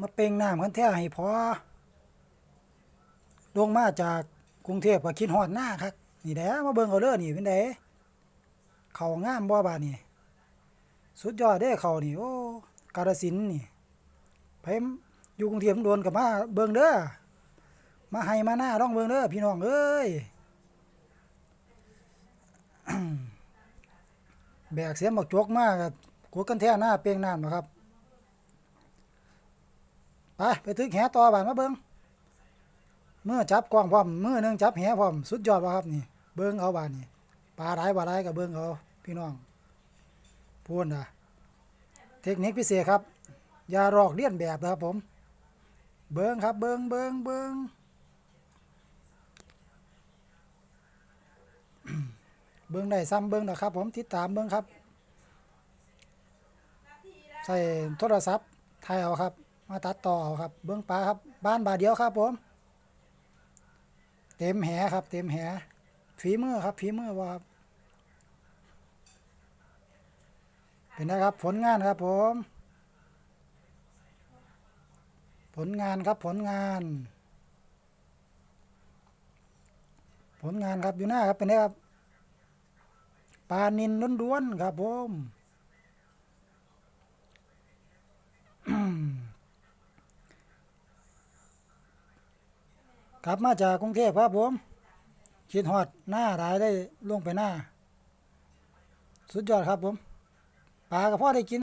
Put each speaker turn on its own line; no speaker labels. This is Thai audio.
มาเป่งน้ำกันแท้ให้พอลงมาจากกรุงเทพก็คิดฮอดหน้าครับนี่แหละมาเบิ่งเอาเด้อนี่เป็นไดเขางามบ่บาดนี่สุดยอดเด้เขานี่โอ้กาฬสินนี่ไผอยู่กรุงเทพโดนกับมาเบิ่งเด้อมาให้มาหน้าร้องเบิ่งเด้อพี่น้องเอ้ยแบกเสียหมกจกมากกูกันแท้หน้าเปียงน้ำนะครับ ไปไปตึกแหต่อบานมาเบิงเมื่อจับกล้องพร้อมมือหนึงจับแหพร้อมสุดยอดวะครับนี่ เบิงเอาบานนี่ปลาได้ปลาได้กับเบิงเอาพี่น้องพูดนะเทคนิคพิเศษครับ อย่ารอกเลียนแบบนะครับผม เบิงครับ เบิงเบิงเบิงเบิ้งได้ซ้ำเบิ้งนะครับ ผมติดตามเบิ้งครับ ใส่โทรศัพท์ถ่ายเอาครับ มาตัดต่อเอาครับ เบิ้องปลาครับ บ้านบาเดียวครับผมเต็มแหครับ เต็มแหฝีมือครับฝีมือว่าครับเป็นนะครับผลงานครับผม ผลงานครับผลงาน ผลงานครับอยู่หน้าครับเป็นไงครับปลานินล้วนๆครับผม กลับมาจากกรุงเทพครับผมคิดฮอดหน้าได้ได้ลงไปหน้า สุดยอดครับผมปลากับพ่อได้กิน